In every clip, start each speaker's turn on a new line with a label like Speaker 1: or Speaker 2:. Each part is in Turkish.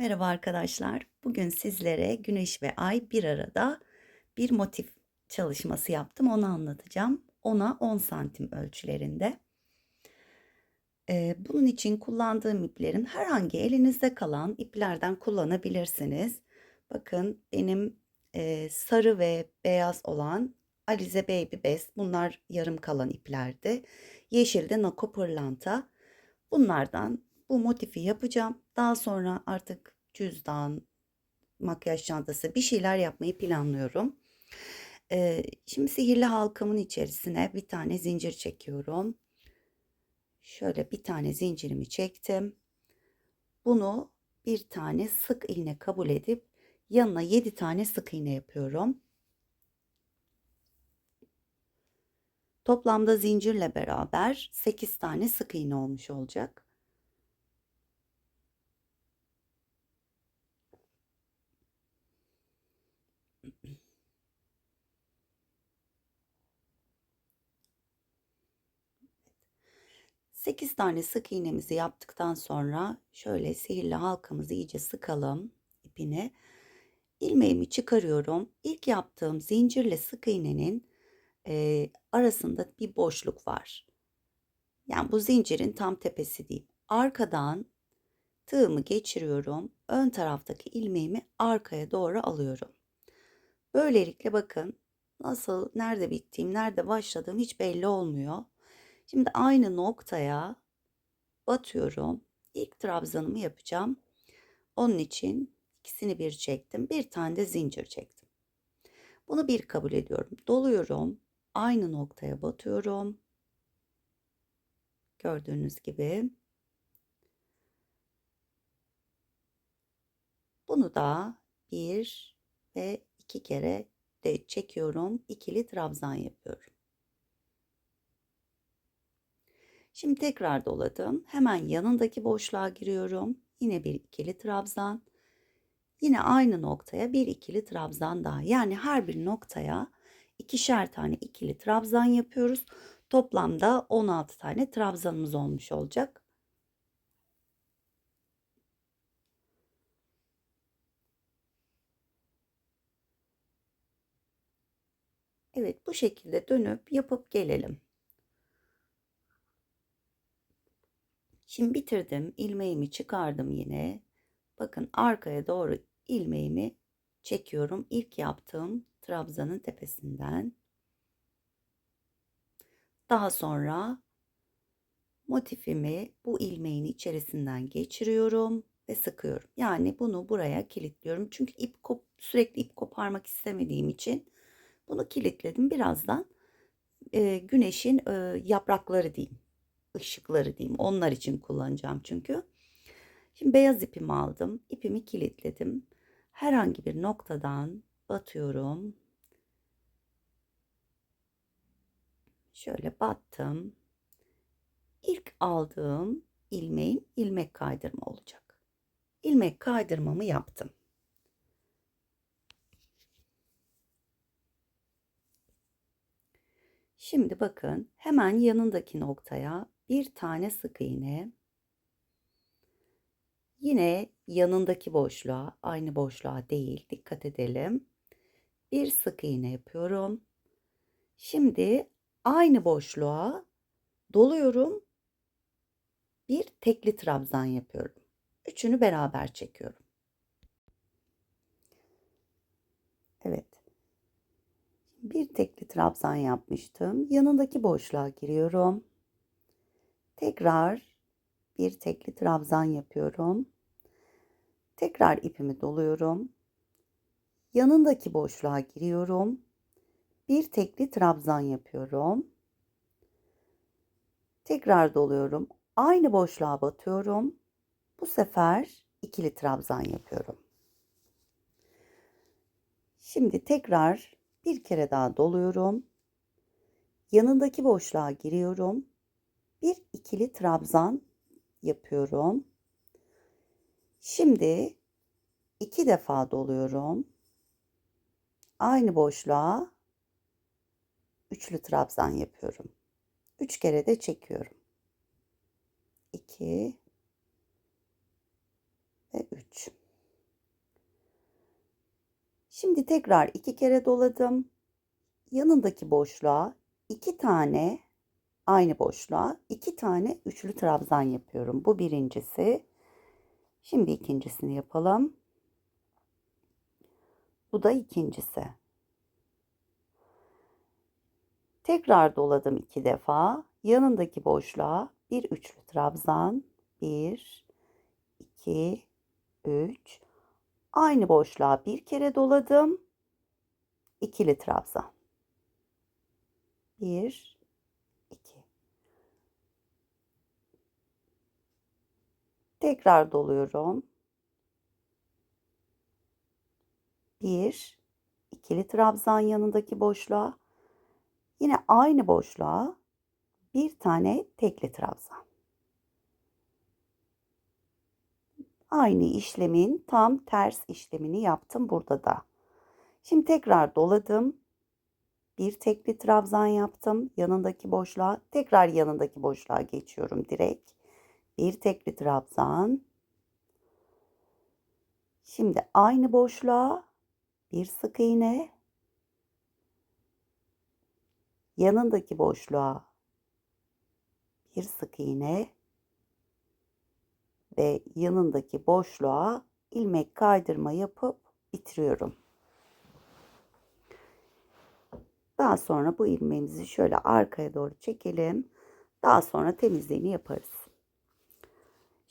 Speaker 1: Merhaba arkadaşlar. Bugün sizlere güneş ve ay bir arada bir motif çalışması yaptım. Onu anlatacağım. Ona 10 santim ölçülerinde. Ee, bunun için kullandığım iplerin herhangi elinizde kalan iplerden kullanabilirsiniz. Bakın benim e, sarı ve beyaz olan Alize Baby Best bunlar yarım kalan iplerdi. Yeşil de Nako Pırlanta. Bunlardan bu motifi yapacağım. Daha sonra artık cüzdan, makyaj çantası bir şeyler yapmayı planlıyorum. Ee, şimdi sihirli halkamın içerisine bir tane zincir çekiyorum. Şöyle bir tane zincirimi çektim. Bunu bir tane sık iğne kabul edip yanına 7 tane sık iğne yapıyorum. Toplamda zincirle beraber 8 tane sık iğne olmuş olacak. Sekiz tane sık iğnemizi yaptıktan sonra şöyle sihirli halkamızı iyice sıkalım ipine. İlmeğimi çıkarıyorum. İlk yaptığım zincirle sık iğnenin e, arasında bir boşluk var. Yani bu zincirin tam tepesi değil. Arkadan tığımı geçiriyorum. Ön taraftaki ilmeğimi arkaya doğru alıyorum. Böylelikle bakın nasıl, nerede bittiğim, nerede başladığım hiç belli olmuyor. Şimdi aynı noktaya batıyorum. İlk trabzanımı yapacağım. Onun için ikisini bir çektim. Bir tane de zincir çektim. Bunu bir kabul ediyorum. Doluyorum. Aynı noktaya batıyorum. Gördüğünüz gibi. Bunu da bir ve iki kere de çekiyorum. İkili trabzan yapıyorum. Şimdi tekrar doladım. Hemen yanındaki boşluğa giriyorum. Yine bir ikili trabzan. Yine aynı noktaya bir ikili trabzan daha. Yani her bir noktaya ikişer tane ikili trabzan yapıyoruz. Toplamda 16 tane trabzanımız olmuş olacak. Evet bu şekilde dönüp yapıp gelelim. Şimdi bitirdim. ilmeğimi çıkardım yine. Bakın arkaya doğru ilmeğimi çekiyorum. İlk yaptığım trabzanın tepesinden. Daha sonra motifimi bu ilmeğin içerisinden geçiriyorum ve sıkıyorum. Yani bunu buraya kilitliyorum. Çünkü ip kop sürekli ip koparmak istemediğim için bunu kilitledim. Birazdan e, güneşin e, yaprakları diyeyim, ışıkları diyeyim. Onlar için kullanacağım çünkü. Şimdi beyaz ipimi aldım. ipimi kilitledim. Herhangi bir noktadan batıyorum. Şöyle battım. İlk aldığım ilmeğin ilmek kaydırma olacak. İlmek kaydırmamı yaptım. Şimdi bakın hemen yanındaki noktaya bir tane sık iğne Yine yanındaki boşluğa, aynı boşluğa değil, dikkat edelim. Bir sık iğne yapıyorum. Şimdi aynı boşluğa doluyorum. Bir tekli trabzan yapıyorum. Üçünü beraber çekiyorum. Evet. Bir tekli trabzan yapmıştım. Yanındaki boşluğa giriyorum. Tekrar bir tekli trabzan yapıyorum. Tekrar ipimi doluyorum. Yanındaki boşluğa giriyorum. Bir tekli trabzan yapıyorum. Tekrar doluyorum. Aynı boşluğa batıyorum. Bu sefer ikili trabzan yapıyorum. Şimdi tekrar bir kere daha doluyorum. Yanındaki boşluğa giriyorum. Bir ikili trabzan yapıyorum. Şimdi iki defa doluyorum. Aynı boşluğa üçlü trabzan yapıyorum. Üç kere de çekiyorum. İki ve üç. Şimdi tekrar iki kere doladım. Yanındaki boşluğa iki tane aynı boşluğa iki tane üçlü trabzan yapıyorum. Bu birincisi. Şimdi ikincisini yapalım. Bu da ikincisi. Tekrar doladım iki defa. Yanındaki boşluğa bir üçlü trabzan. Bir, iki, üç. Aynı boşluğa bir kere doladım. İkili trabzan. Bir, Tekrar doluyorum. Bir, ikili trabzan yanındaki boşluğa. Yine aynı boşluğa bir tane tekli trabzan. Aynı işlemin tam ters işlemini yaptım burada da. Şimdi tekrar doladım. Bir tekli trabzan yaptım yanındaki boşluğa. Tekrar yanındaki boşluğa geçiyorum direkt. Bir tekli trabzan. Şimdi aynı boşluğa bir sık iğne. Yanındaki boşluğa bir sık iğne ve yanındaki boşluğa ilmek kaydırma yapıp bitiriyorum. Daha sonra bu ilmeğimizi şöyle arkaya doğru çekelim. Daha sonra temizliğini yaparız.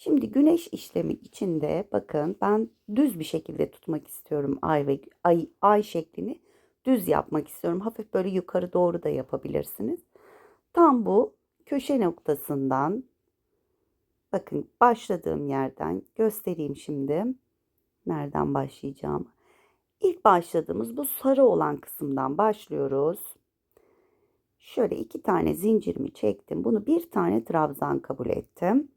Speaker 1: Şimdi güneş işlemi içinde bakın ben düz bir şekilde tutmak istiyorum ay ve ay, ay şeklini düz yapmak istiyorum. Hafif böyle yukarı doğru da yapabilirsiniz. Tam bu köşe noktasından bakın başladığım yerden göstereyim şimdi. Nereden başlayacağım? İlk başladığımız bu sarı olan kısımdan başlıyoruz. Şöyle iki tane zincirimi çektim. Bunu bir tane trabzan kabul ettim.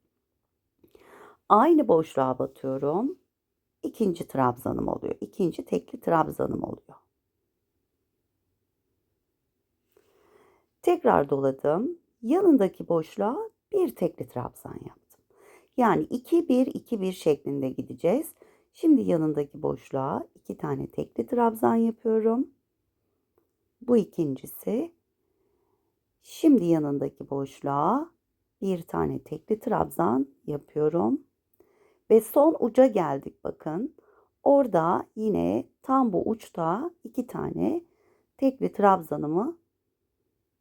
Speaker 1: Aynı boşluğa batıyorum. İkinci trabzanım oluyor. İkinci tekli trabzanım oluyor. Tekrar doladım. Yanındaki boşluğa bir tekli trabzan yaptım. Yani 2 1 2 1 şeklinde gideceğiz. Şimdi yanındaki boşluğa iki tane tekli trabzan yapıyorum. Bu ikincisi. Şimdi yanındaki boşluğa bir tane tekli trabzan yapıyorum. Ve son uca geldik bakın. Orada yine tam bu uçta iki tane tekli trabzanımı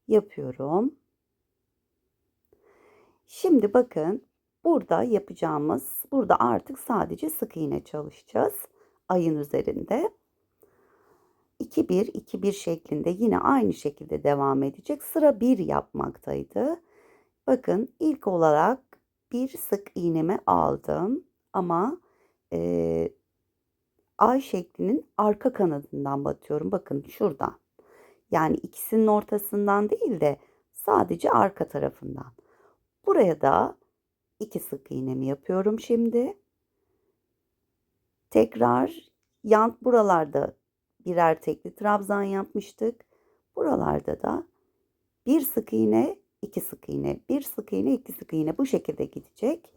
Speaker 1: yapıyorum. Şimdi bakın burada yapacağımız burada artık sadece sık iğne çalışacağız ayın üzerinde. 2 1 2 1 şeklinde yine aynı şekilde devam edecek. Sıra 1 yapmaktaydı. Bakın ilk olarak bir sık iğnemi aldım ama e, ay şeklinin arka kanadından batıyorum. Bakın şuradan. Yani ikisinin ortasından değil de sadece arka tarafından. Buraya da iki sık iğnemi yapıyorum şimdi. Tekrar yan buralarda birer tekli trabzan yapmıştık. Buralarda da bir sık iğne, iki sık iğne, bir sık iğne, iki sık iğne bu şekilde gidecek.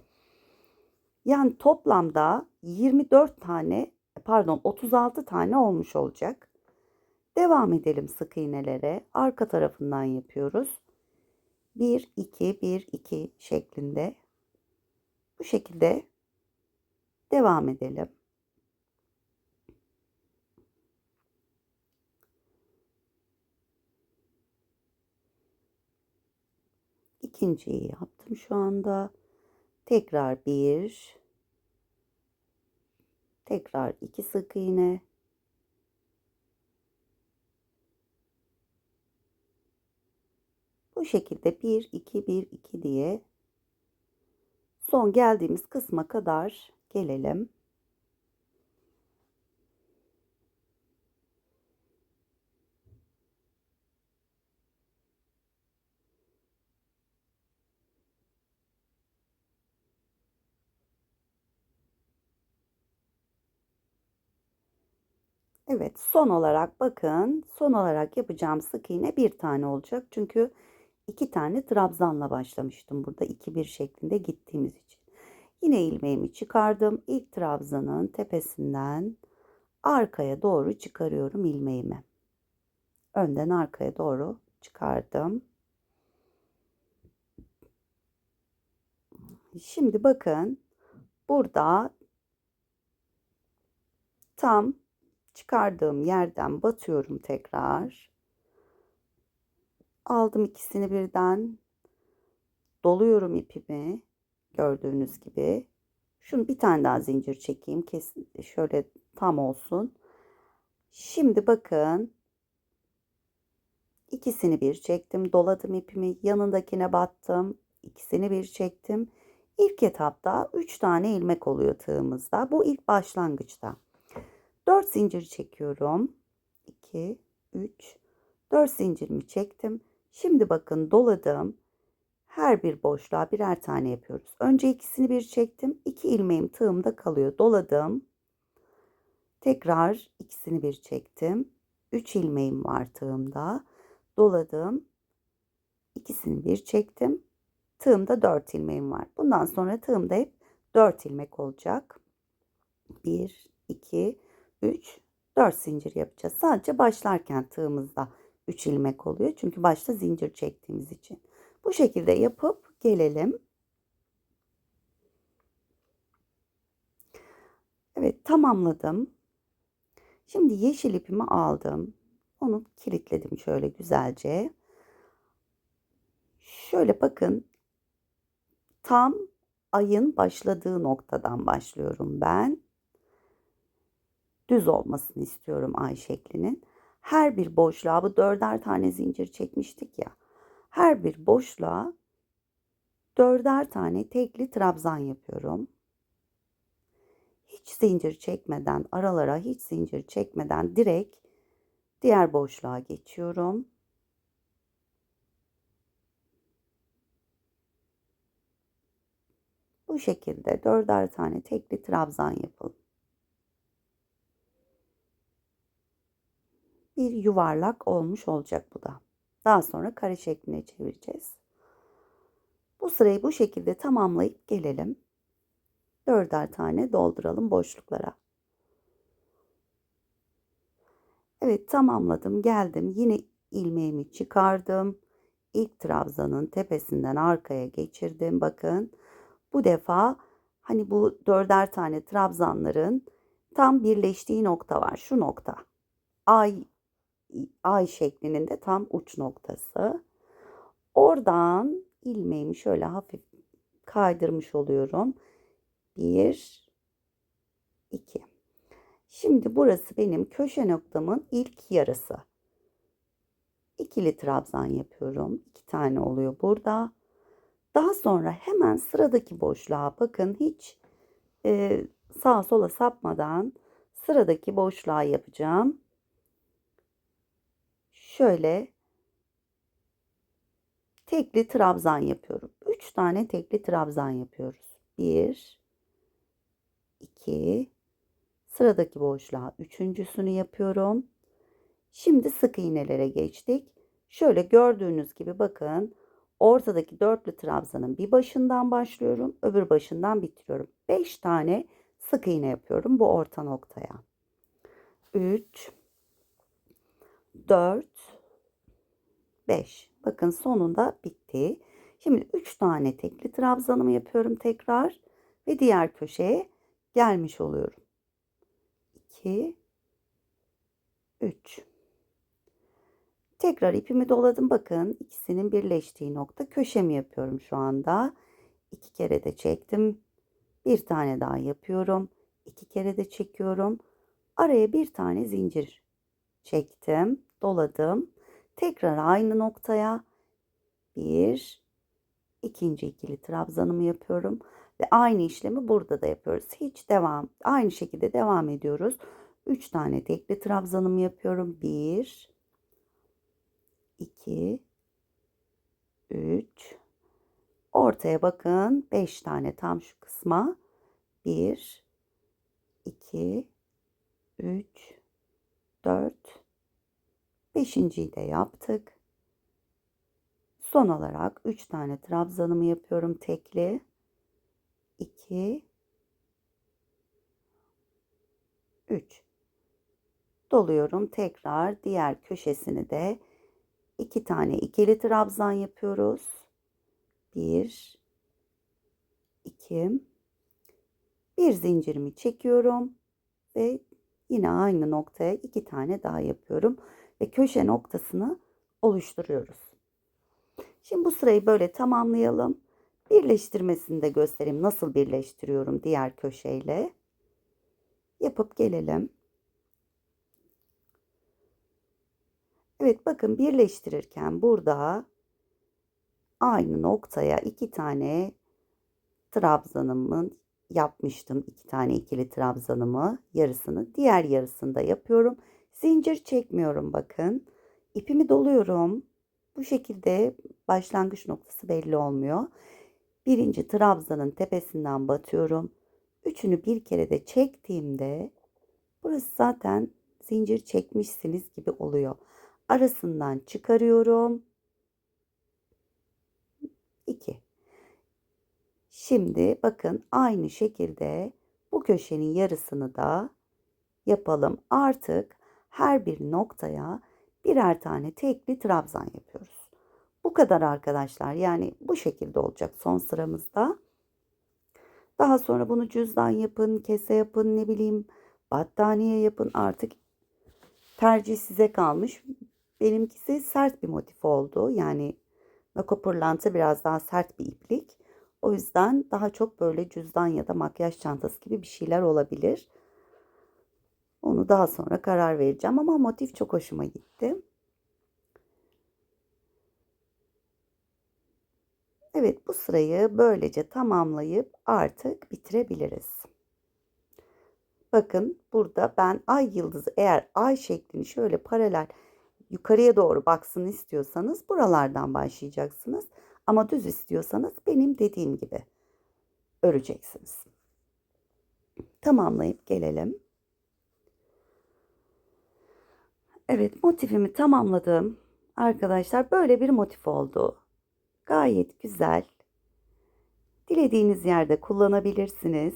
Speaker 1: Yani toplamda 24 tane, pardon 36 tane olmuş olacak. Devam edelim sık iğnelere. Arka tarafından yapıyoruz. 1 2 1 2 şeklinde. Bu şekilde devam edelim. İkinciyi yaptım şu anda. Tekrar bir. Tekrar iki sık iğne. Bu şekilde 1 2 1 2 diye son geldiğimiz kısma kadar gelelim. Evet son olarak bakın son olarak yapacağım sık iğne bir tane olacak. Çünkü iki tane trabzanla başlamıştım burada 2-1 şeklinde gittiğimiz için. Yine ilmeğimi çıkardım. İlk trabzanın tepesinden arkaya doğru çıkarıyorum ilmeğimi. Önden arkaya doğru çıkardım. Şimdi bakın burada tam çıkardığım yerden batıyorum tekrar. Aldım ikisini birden. Doluyorum ipimi. Gördüğünüz gibi. Şunu bir tane daha zincir çekeyim. Kesin şöyle tam olsun. Şimdi bakın. İkisini bir çektim. Doladım ipimi. Yanındakine battım. İkisini bir çektim. İlk etapta 3 tane ilmek oluyor tığımızda. Bu ilk başlangıçta. 4 zincir çekiyorum. 2, 3, 4 zincirimi çektim. Şimdi bakın doladım. Her bir boşluğa birer tane yapıyoruz. Önce ikisini bir çektim. 2 ilmeğim tığımda kalıyor. Doladım. Tekrar ikisini bir çektim. 3 ilmeğim var tığımda. Doladım. İkisini bir çektim. Tığımda 4 ilmeğim var. Bundan sonra tığımda hep 4 ilmek olacak. 1, 2, 3, 4 zincir yapacağız. Sadece başlarken tığımızda 3 ilmek oluyor. Çünkü başta zincir çektiğimiz için. Bu şekilde yapıp gelelim. Evet tamamladım. Şimdi yeşil ipimi aldım. Onu kilitledim şöyle güzelce. Şöyle bakın. Tam ayın başladığı noktadan başlıyorum ben. Düz olmasını istiyorum ay şeklinin. Her bir boşluğa bu dörder tane zincir çekmiştik ya. Her bir boşluğa dörder tane tekli trabzan yapıyorum. Hiç zincir çekmeden, aralara hiç zincir çekmeden direkt diğer boşluğa geçiyorum. Bu şekilde dörder tane tekli trabzan yapalım. Bir yuvarlak olmuş olacak bu da. Daha sonra kare şekline çevireceğiz. Bu sırayı bu şekilde tamamlayıp gelelim. Dörder tane dolduralım boşluklara. Evet tamamladım geldim. Yine ilmeğimi çıkardım. İlk trabzanın tepesinden arkaya geçirdim. Bakın bu defa hani bu dörder tane trabzanların tam birleştiği nokta var. Şu nokta. Ay ay şeklinin de tam uç noktası. Oradan ilmeğimi şöyle hafif kaydırmış oluyorum. Bir, iki. Şimdi burası benim köşe noktamın ilk yarısı. İkili trabzan yapıyorum. İki tane oluyor burada. Daha sonra hemen sıradaki boşluğa bakın hiç e, sağa sola sapmadan sıradaki boşluğa yapacağım şöyle tekli trabzan yapıyorum. 3 tane tekli trabzan yapıyoruz. 1 2 sıradaki boşluğa üçüncüsünü yapıyorum. Şimdi sık iğnelere geçtik. Şöyle gördüğünüz gibi bakın ortadaki dörtlü trabzanın bir başından başlıyorum. Öbür başından bitiriyorum. 5 tane sık iğne yapıyorum bu orta noktaya. 3 4 5. Bakın sonunda bitti. Şimdi 3 tane tekli trabzanımı yapıyorum tekrar ve diğer köşeye gelmiş oluyorum. 2 3 Tekrar ipimi doladım. Bakın ikisinin birleştiği nokta köşemi yapıyorum şu anda. İki kere de çektim. Bir tane daha yapıyorum. İki kere de çekiyorum. Araya bir tane zincir çektim, doladım. Tekrar aynı noktaya bir ikinci ikili trabzanımı yapıyorum ve aynı işlemi burada da yapıyoruz. Hiç devam aynı şekilde devam ediyoruz. 3 tane tekli trabzanımı yapıyorum. 1 2 3 Ortaya bakın 5 tane tam şu kısma 1 2 3 4 Beşinciyi de yaptık. Son olarak 3 tane trabzanımı yapıyorum tekli. 2 3 doluyorum. Tekrar diğer köşesini de iki tane ikili trabzan yapıyoruz. Bir, iki, bir zincirimi çekiyorum ve yine aynı noktaya iki tane daha yapıyorum ve köşe noktasını oluşturuyoruz. Şimdi bu sırayı böyle tamamlayalım. Birleştirmesini de göstereyim. Nasıl birleştiriyorum diğer köşeyle. Yapıp gelelim. Evet bakın birleştirirken burada aynı noktaya iki tane trabzanımın yapmıştım. iki tane ikili trabzanımı yarısını diğer yarısında yapıyorum. Zincir çekmiyorum bakın. İpimi doluyorum. Bu şekilde başlangıç noktası belli olmuyor. Birinci trabzanın tepesinden batıyorum. Üçünü bir kere de çektiğimde burası zaten zincir çekmişsiniz gibi oluyor. Arasından çıkarıyorum. 2. Şimdi bakın aynı şekilde bu köşenin yarısını da yapalım. Artık her bir noktaya birer tane tekli trabzan yapıyoruz. Bu kadar arkadaşlar. Yani bu şekilde olacak son sıramızda. Daha sonra bunu cüzdan yapın, kese yapın, ne bileyim battaniye yapın. Artık tercih size kalmış. Benimkisi sert bir motif oldu. Yani nako pırlanta biraz daha sert bir iplik. O yüzden daha çok böyle cüzdan ya da makyaj çantası gibi bir şeyler olabilir. Onu daha sonra karar vereceğim ama motif çok hoşuma gitti. Evet bu sırayı böylece tamamlayıp artık bitirebiliriz. Bakın burada ben ay yıldızı eğer ay şeklini şöyle paralel yukarıya doğru baksın istiyorsanız buralardan başlayacaksınız. Ama düz istiyorsanız benim dediğim gibi öreceksiniz. Tamamlayıp gelelim. Evet motifimi tamamladım. Arkadaşlar böyle bir motif oldu. Gayet güzel. Dilediğiniz yerde kullanabilirsiniz.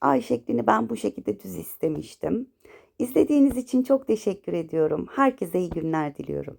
Speaker 1: Ay şeklini ben bu şekilde düz istemiştim. İzlediğiniz için çok teşekkür ediyorum. Herkese iyi günler diliyorum.